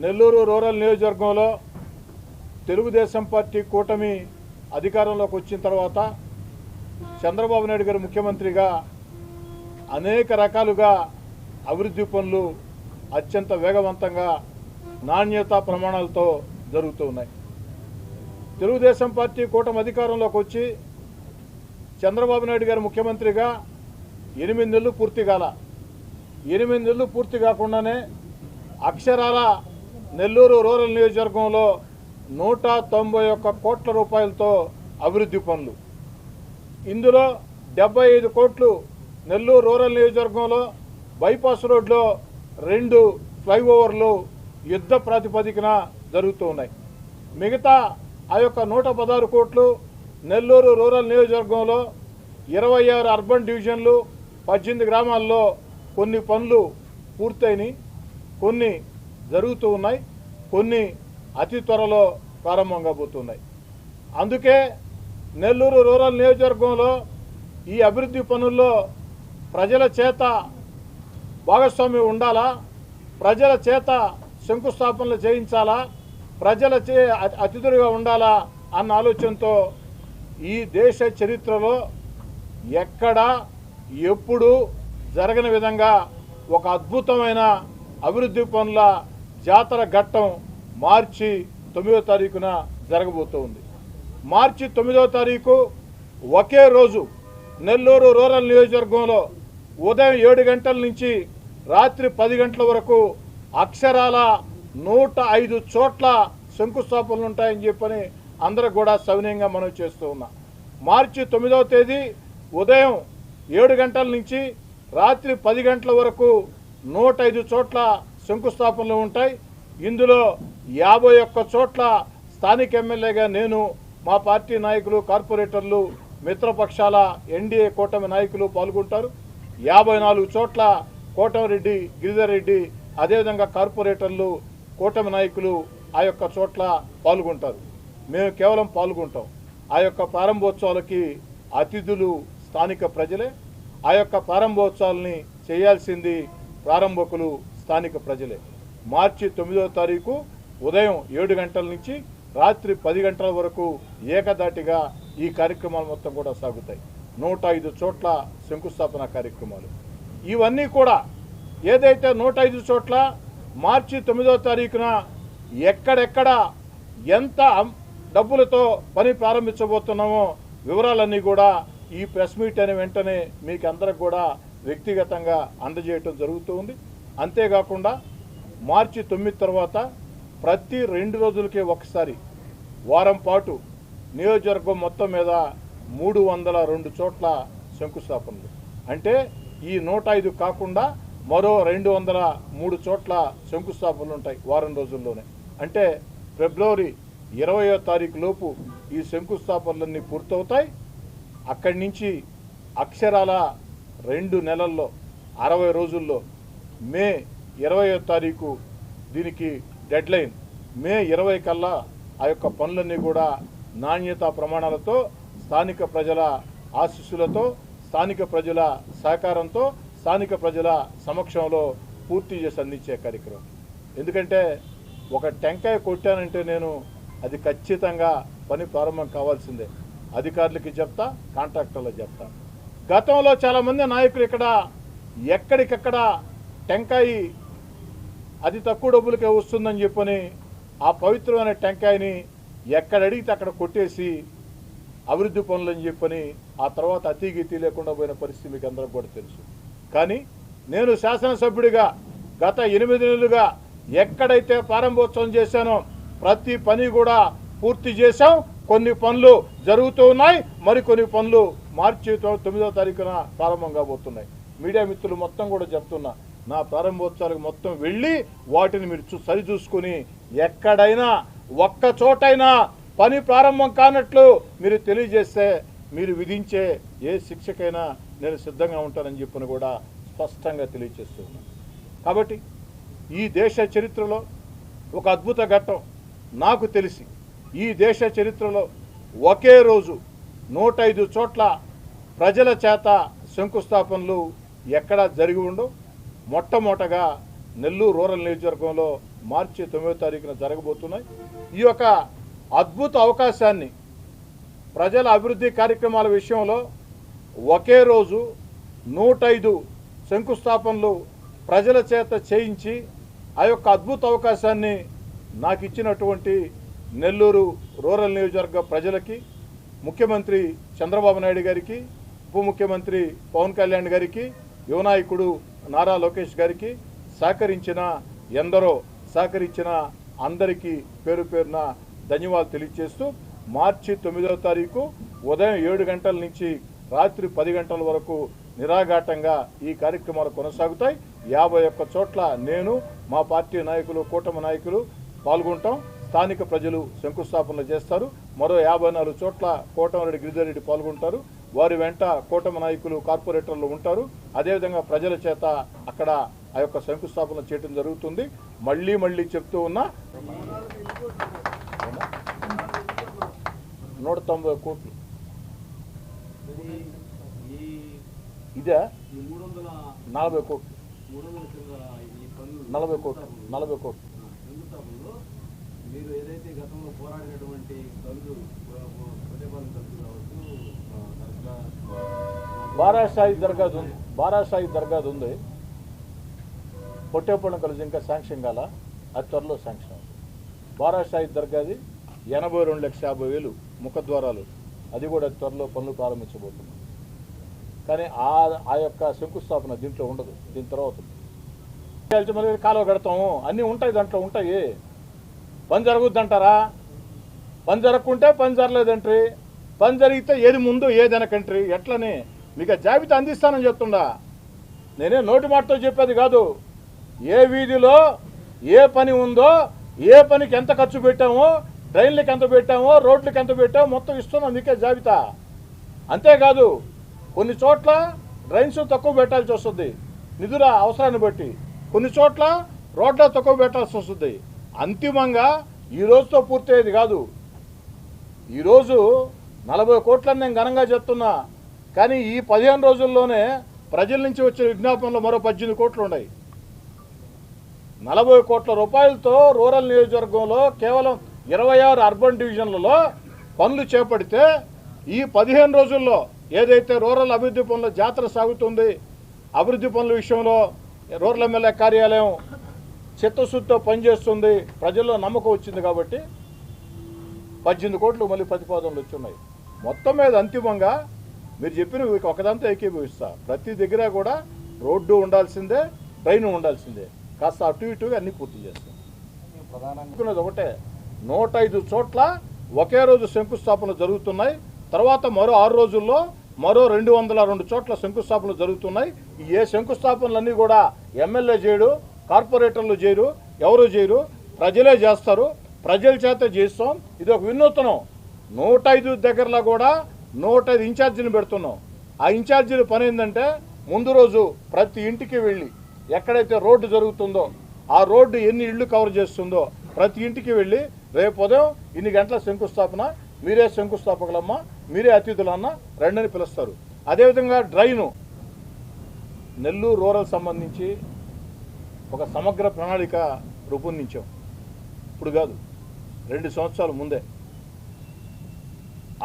Nellore rural నియోజకవర్గంలో Telugu Desam party కూటమి అధికారంలోకి వచ్చిన తర్వాత చంద్రబాబు నాయుడు గారు ముఖ్యమంత్రిగా అనేక రకాలుగా అభివృద్ధి పనులు అత్యంత వేగవంతంగా నాణ్యత ప్రమాణాలతో జరుగుతూ ఉన్నాయి. తెలుగుదేశం పార్టీ కూటమి అధికారంలోకి వచ్చి చంద్రబాబు నాయుడు గారు ముఖ్యమంత్రిగా ఎనిమిది నెలలు పూర్తి కాల. ఎనిమిది నెలలు పూర్తి కాకుండానే అక్షరాల నెల్లూరు రూరల్ నియోజకవర్గంలో నూట తొంభై ఒక్క కోట్ల రూపాయలతో అభివృద్ధి పనులు ఇందులో డెబ్బై ఐదు కోట్లు నెల్లూరు రూరల్ నియోజకవర్గంలో బైపాస్ రోడ్లో రెండు ఫ్లైఓవర్లు యుద్ధ ప్రాతిపదికన జరుగుతూ ఉన్నాయి. మిగతా ఆ యొక్క నూట పదహారు కోట్లు నెల్లూరు రూరల్ నియోజకవర్గంలో ఇరవై ఆరు అర్బన్ డివిజన్లు పద్దెనిమిది గ్రామాల్లో కొన్ని పనులు పూర్తయినాయి. కొన్ని జరుగుతూ ఉన్నాయి. కొన్ని అతి త్వరలో ప్రారంభం కాబోతున్నాయి అందుకే నెల్లూరు రూరల్ నియోజకవర్గంలో ఈ అభివృద్ధి పనుల్లో ప్రజల చేత భాగస్వామ్యం ఉండాలా? ప్రజల చేత శంకుస్థాపనలు చేయించాలా? ప్రజల చే అతిథులుగా ఉండాలా? అన్న ఆలోచనతో ఈ దేశ చరిత్రలో ఎక్కడ ఎప్పుడు జరగని విధంగా ఒక అద్భుతమైన అభివృద్ధి పనుల జాతర ఘట్టం మార్చి తొమ్మిదో తారీఖున జరగబోతోంది. మార్చి తొమ్మిదో తారీఖు ఒకే రోజు నెల్లూరు రూరల్ నియోజకవర్గంలో ఉదయం ఏడు గంటల నుంచి రాత్రి పది గంటల వరకు అక్షరాల నూట ఐదు చోట్ల శంకుస్థాపనలు ఉంటాయని చెప్పని అందరూ కూడా సవినయంగా మనం చేస్తూ ఉన్నాం. మార్చి తొమ్మిదవ తేదీ ఉదయం ఏడు గంటల నుంచి రాత్రి పది గంటల వరకు నూట ఐదు చోట్ల శంకుస్థాపనలు ఉంటాయి. ఇందులో యాభై ఒక్క చోట్ల స్థానిక ఎమ్మెల్యేగా నేను మా పార్టీ నాయకులు కార్పొరేటర్లు మిత్రపక్షాల ఎన్డీఏ కూటమి నాయకులు పాల్గొంటారు. యాభై నాలుగు చోట్ల కోటమిరెడ్డి గిరిధర్ రెడ్డి అదేవిధంగా కార్పొరేటర్లు కూటమి నాయకులు ఆ యొక్క చోట్ల పాల్గొంటారు. మేము కేవలం పాల్గొంటాం. ఆ యొక్క ప్రారంభోత్సవాలకి అతిథులు స్థానిక ప్రజలే. ఆ యొక్క ప్రారంభోత్సవాలని చేయాల్సింది ప్రారంభకులు స్థానిక ప్రజలే. మార్చి తొమ్మిదవ తారీఖు ఉదయం ఏడు గంటల నుంచి రాత్రి పది గంటల వరకు ఏకదాటిగా ఈ కార్యక్రమాలు మొత్తం కూడా సాగుతాయి. నూట ఐదు చోట్ల శంకుస్థాపన కార్యక్రమాలు. ఇవన్నీ కూడా ఏదైతే నూట ఐదు చోట్ల మార్చి తొమ్మిదవ తారీఖున ఎక్కడెక్కడ ఎంత డబ్బులతో పని ప్రారంభించబోతున్నామో వివరాలన్నీ కూడా ఈ ప్రెస్ మీట్ అనే వెంటనే మీకు అందరికి కూడా వ్యక్తిగతంగా అందజేయటం జరుగుతూ ఉంది. అంతేకాకుండా మార్చి తొమ్మిది తర్వాత ప్రతి రెండు రోజులకే ఒకసారి వారం పాటు నియోజకవర్గం మొత్తం మీద మూడు వందల రెండు చోట్ల శంకుస్థాపనలు. అంటే ఈ నూట ఐదు కాకుండా మరో రెండు వందల మూడు చోట్ల శంకుస్థాపనలు ఉంటాయి వారం రోజుల్లోనే. అంటే ఫిబ్రవరి ఇరవయో తారీఖు లోపు ఈ శంకుస్థాపనలన్నీ పూర్తవుతాయి. అక్కడి నుంచి అక్షరాల రెండు నెలల్లో అరవై రోజుల్లో మే ఇరవయో తారీఖు దీనికి డెడ్ లైన్ మే ఇరవై కల్లా ఆ యొక్క పనులన్నీ కూడా నాణ్యత ప్రమాణాలతో స్థానిక ప్రజల ఆశీస్సులతో స్థానిక ప్రజల సహకారంతో స్థానిక ప్రజల సమక్షంలో పూర్తి చేసి అందించే కార్యక్రమం. ఎందుకంటే ఒక టెంకాయ కొట్టానంటే నేను అది ఖచ్చితంగా పని ప్రారంభం కావాల్సిందే. అధికారులకి చెప్తా కాంట్రాక్టర్లకు చెప్తా. గతంలో చాలామంది నాయకులు ఇక్కడ ఎక్కడికక్కడ టెంకాయ అది తక్కువ డబ్బులకే వస్తుందని చెప్పని ఆ పవిత్రమైన టెంకాయని ఎక్కడ అడిగితే అక్కడ కొట్టేసి అభివృద్ధి పనులని చెప్పని ఆ తర్వాత అతీగతి లేకుండా పోయిన పరిస్థితి మీకు అందరికి కూడా తెలుసు. కానీ నేను శాసనసభ్యుడిగా గత ఎనిమిది నెలలుగా ఎక్కడైతే ప్రారంభోత్సవం చేశానో ప్రతి పని కూడా పూర్తి చేశాం. కొన్ని పనులు జరుగుతూ ఉన్నాయి. మరికొన్ని పనులు మార్చి తొమ్మిదో తొమ్మిదవ తారీఖున ప్రారంభం కాబోతున్నాయి. మీడియా మిత్రులు మొత్తం కూడా చెప్తున్నా నా ప్రారంభోత్సవాలకు మొత్తం వెళ్ళి వాటిని మీరు చూ- సరిచూసుకుని ఎక్కడైనా ఒక్క చోటైనా పని ప్రారంభం కానట్లు మీరు తెలియజేస్తే మీరు విధించే ఏ శిక్షకైనా నేను సిద్ధంగా ఉంటానని చెప్పిన కూడా స్పష్టంగా తెలియజేస్తూ కాబట్టి ఈ దేశ చరిత్రలో ఒక అద్భుత ఘట్టం నాకు తెలిసి ఈ దేశ చరిత్రలో ఒకే రోజు నూట ఐదు చోట్ల ప్రజల చేత శంకుస్థాపనలు ఎక్కడా జరిగి ఉండవు. మొట్టమొదటగా నెల్లూరు రూరల్ నియోజకవర్గంలో మార్చి తొమ్మిదో తారీఖున జరగబోతున్నాయి. ఈ యొక్క అద్భుత అవకాశాన్ని ప్రజల అభివృద్ధి కార్యక్రమాల విషయంలో ఒకే రోజు నూట ఐదు శంకుస్థాపనలు ప్రజల చేత చేయించి ఆ యొక్క అద్భుత అవకాశాన్ని నాకు ఇచ్చినటువంటి నెల్లూరు రూరల్ నియోజకవర్గ ప్రజలకి ముఖ్యమంత్రి చంద్రబాబు నాయుడు గారికి ఉప ముఖ్యమంత్రి పవన్ కళ్యాణ్ గారికి యువనాయకుడు నారా లోకేష్ గారికి సహకరించిన ఎందరో సహకరించిన అందరికీ పేరు పేరున ధన్యవాదాలు తెలియజేస్తూ మార్చి తొమ్మిదవ తారీఖు ఉదయం ఏడు గంటల నుంచి రాత్రి పది గంటల వరకు నిరాఘాటంగా ఈ కార్యక్రమాలు కొనసాగుతాయి. యాభై ఒక్క చోట్ల నేను మా పార్టీ నాయకులు కూటమి నాయకులు పాల్గొంటాం. స్థానిక ప్రజలు శంకుస్థాపనలు చేస్తారు. మరో యాభై నాలుగు చోట్ల కోటమిరెడ్డి గిరిజారెడ్డి పాల్గొంటారు. వారి వెంట కూటమి నాయకులు కార్పొరేటర్లు ఉంటారు. అదేవిధంగా ప్రజల చేత అక్కడ ఆ యొక్క శంకుస్థాపన చేయడం జరుగుతుంది. మళ్ళీ మళ్ళీ చెప్తూ ఉన్నా నూట తొంభై కోట్లు. ఇదే నలభై కోట్లు. నలభై కోట్లు నలభై కోట్లు. మీరు ఏదైతే గతంలో పోరాడినటువంటి కలుగు ప్రతిపాదన కలుగు కావచ్చు ఆ, దర్గా బారాసాయి దర్గాది ఉంది. బారాసాయి కలిసి ఇంకా శాంక్షన్ కాల. అది త్వరలో శాంక్షన్ అవుతుంది. బారాసాయి దర్గాది ఎనభై రెండు లక్షల యాభై వేలు ముఖద్వారాలు. అది కూడా త్వరలో పనులు ప్రారంభించబోతున్నాం కానీ ఆ ఆ యొక్క శంకుస్థాపన దీంట్లో ఉండదు. దీని తర్వాత మళ్ళీ కాలువ కడతాము. అన్నీ ఉంటాయి దాంట్లో ఉంటాయి. పని జరుగుద్దంటారా? పని జరగకుంటే పని జరగలేదంట్రీ. పని జరిగితే ఏది ముందు ఏదైనా కంట్రీ ఎట్లని? మీకు జాబితా అందిస్తానని చెప్తుండా. నేనే నోటి మాటతో చెప్పేది కాదు. ఏ వీధిలో ఏ పని ఉందో ఏ పనికి ఎంత ఖర్చు పెట్టామో ట్రైన్లకు ఎంత పెట్టామో రోడ్లకు ఎంత పెట్టామో మొత్తం ఇస్తున్నాం మీకే జాబితా. అంతేకాదు కొన్ని చోట్ల డ్రైన్స్ తక్కువ పెట్టాల్సి వస్తుంది. నిధుల అవసరాన్ని బట్టి. కొన్ని చోట్ల రోడ్ల తక్కువ పెట్టాల్సి వస్తుంది. అంతిమంగా ఈ రోజుతో పూర్తయ్యేది కాదు. ఈరోజు నలభై కోట్లని నేను ఘనంగా చెప్తున్నా. కానీ ఈ పదిహేను రోజుల్లోనే ప్రజల నుంచి వచ్చే విజ్ఞాపనలు మరో పద్దెనిమిది కోట్లు ఉన్నాయి. నలభై కోట్ల రూపాయలతో రూరల్ నియోజకవర్గంలో కేవలం ఇరవై ఆరు అర్బన్ డివిజన్లలో పనులు చేపడితే ఈ పదిహేను రోజుల్లో ఏదైతే రూరల్ అభివృద్ధి పనుల జాతర సాగుతుంది అభివృద్ధి పనుల విషయంలో రూరల్ ఎమ్మెల్యే కార్యాలయం చిత్తశుద్ధితో పనిచేస్తుంది ప్రజల్లో నమ్మకం వచ్చింది కాబట్టి పద్దెనిమిది కోట్లు మళ్ళీ ప్రతిపాదనలు వచ్చి ఉన్నాయి. మొత్తం మీద అంతిమంగా మీరు చెప్పిన ఒకదంతా ఏకీభవిస్తా. ప్రతి దగ్గర కూడా రోడ్డు ఉండాల్సిందే ట్రైన్ ఉండాల్సిందే. కాస్త అటు ఇటుగా అన్ని పూర్తి చేస్తాం. అనుకున్నది ఒకటే నూట ఐదు చోట్ల ఒకే రోజు శంకుస్థాపన జరుగుతున్నాయి. తర్వాత మరో ఆరు రోజుల్లో మరో రెండు వందల రెండు చోట్ల శంకుస్థాపనలు జరుగుతున్నాయి. ఏ శంకుస్థాపనలన్నీ కూడా ఎమ్మెల్యే చేయడు కార్పొరేటర్లు చేయరు ఎవరు చేయరు ప్రజలే చేస్తారు. ప్రజల చేత చేస్తాం. ఇది ఒక వినూత్నం. నూట ఐదు దగ్గరలో కూడా నూట ఐదు ఇన్ఛార్జీని పెడుతున్నాం. ఆ ఇన్ఛార్జీల పని ఏంటంటే ముందు రోజు ప్రతి ఇంటికి వెళ్ళి ఎక్కడైతే రోడ్డు జరుగుతుందో ఆ రోడ్డు ఎన్ని ఇళ్ళు కవర్ చేస్తుందో ప్రతి ఇంటికి వెళ్ళి రేపు ఉదయం ఇన్ని గంటల శంకుస్థాపన మీరే శంకుస్థాపకులమ్మా మీరే అతిథులన్న రెండని పిలుస్తారు. అదేవిధంగా డ్రైను నెల్లూరు రూరల్ సంబంధించి ఒక సమగ్ర ప్రణాళిక రూపొందించాం. ఇప్పుడు కాదు రెండు సంవత్సరాల ముందే.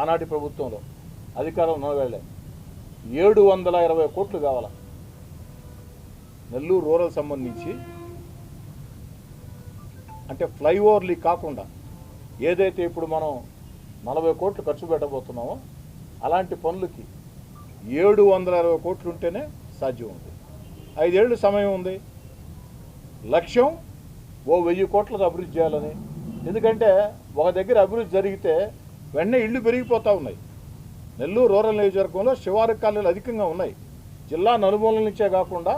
ఆనాటి ప్రభుత్వంలో అధికారం నోవేళ్ళే ఏడు వందల ఇరవై కోట్లు కావాల? నెల్లూరు రూరల్ సంబంధించి అంటే ఫ్లైఓవర్లీ కాకుండా ఏదైతే ఇప్పుడు మనం నలభై కోట్లు ఖర్చు పెట్టబోతున్నామో అలాంటి పనులకి ఏడు వందల ఇరవై కోట్లు ఉంటేనే సాధ్యం ఉంది. ఐదేళ్ళు సమయం ఉంది. లక్ష్యం ఓ వెయ్యి కోట్లతో అభివృద్ధి చేయాలని. ఎందుకంటే ఒక దగ్గర అభివృద్ధి జరిగితే వెంటనే ఇళ్ళు పెరిగిపోతూ ఉన్నాయి. నెల్లూరు రూరల్ నియోజకవర్గంలో శివారు కాలనీలు అధికంగా ఉన్నాయి. జిల్లా నలుమూలల నుంచే కాకుండా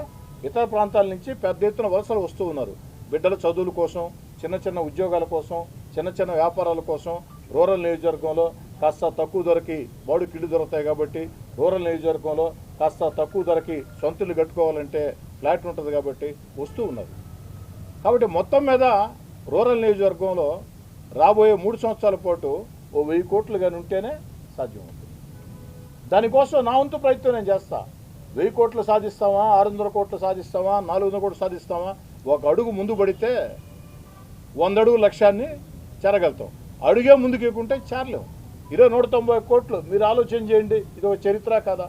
ఇతర ప్రాంతాల నుంచి పెద్ద ఎత్తున వలసలు వస్తూ ఉన్నారు. బిడ్డల చదువుల కోసం చిన్న చిన్న ఉద్యోగాల కోసం చిన్న చిన్న వ్యాపారాల కోసం రూరల్ నియోజకవర్గంలో కాస్త తక్కువ ధరకి బాడు కిళ్ళు దొరుకుతాయి కాబట్టి రూరల్ నియోజకవర్గంలో కాస్త తక్కువ ధరకి సొంతలు కట్టుకోవాలంటే ఫ్లాట్ ఉంటుంది కాబట్టి వస్తూ ఉన్నారు. కాబట్టి మొత్తం మీద రూరల్ నియోజకవర్గంలో రాబోయే మూడు సంవత్సరాల పాటు ఓ వెయ్యి కోట్లు కానీ ఉంటేనే సాధ్యం అవుతుంది దానికోసం నా వంతు ప్రయత్నం నేను చేస్తా. వెయ్యి కోట్లు సాధిస్తామా ఆరు వందల కోట్లు సాధిస్తామా నాలుగు వందల కోట్లు సాధిస్తామా ఒక అడుగు ముందు పడితే వంద అడుగు లక్ష్యాన్ని చేరగలుగుతాం. అడుగే ముందుకు ఎక్కుంటే చేరలేము ఇరవై నూట తొంభై కోట్లు మీరు ఆలోచన చేయండి. ఇది ఒక చరిత్ర కదా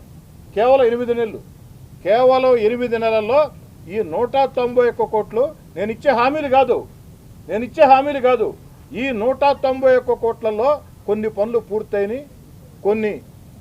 కేవలం ఎనిమిది నెలలు. కేవలం ఎనిమిది నెలల్లో ఈ నూట తొంభై ఒక్క కోట్లు నేను ఇచ్చే హామీలు కాదు. నేను ఇచ్చే హామీలు కాదు. ఈ నూట తొంభై ఒక్క కోట్లలో కొన్ని పనులు పూర్తయినాయి కొన్ని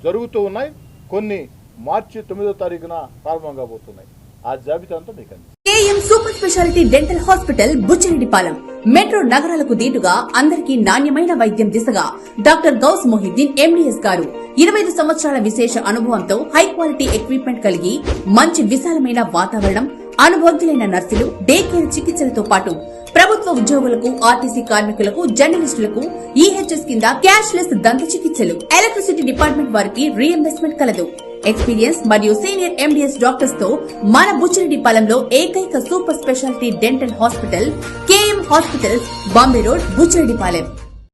జరుగుతూ ఉన్నాయి కొన్ని మార్చి తొమ్మిదో తారీఖున ప్రారంభం కాబోతున్నాయి. ఆ జాబితా అంతా మీకు KM super speciality dental hospital Buchireddypalem. Metro నగరాలకు దీటుగా అందరికీ నాణ్యమైన వైద్యం దిశగా డాక్టర్ గౌస్ మొహిద్దీన్ ఎండిఎస్ గారు. ఇరవై ఐదు సంవత్సరాల విశేష అనుభవంతో హై క్వాలిటీ ఎక్విప్మెంట్ కలిగి మంచి విశాలమైన వాతావరణం అనుభవజ్ఞులైన నర్సులు డే కేర్ చికిత్సలతో పాటు ప్రభుత్వ ఉద్యోగులకు ఆర్టీసీ కార్మికులకు జర్నలిస్టులకు ఈహెచ్ఎస్ కింద క్యాష్ లెస్ దంత చికిత్సలు. ఎలక్ట్రిసిటీ డిపార్ట్మెంట్ వారికి రీఎంబర్స్మెంట్ కలదు. ఎక్స్పీరియన్స్ మరియు సీనియర్ ఎండిఎస్ డాక్టర్స్తో మన బుచ్చిరెడ్డిపాలెంలో ఏకైక super speciality dental hospital KM hospitals Bombay road Buchireddypalem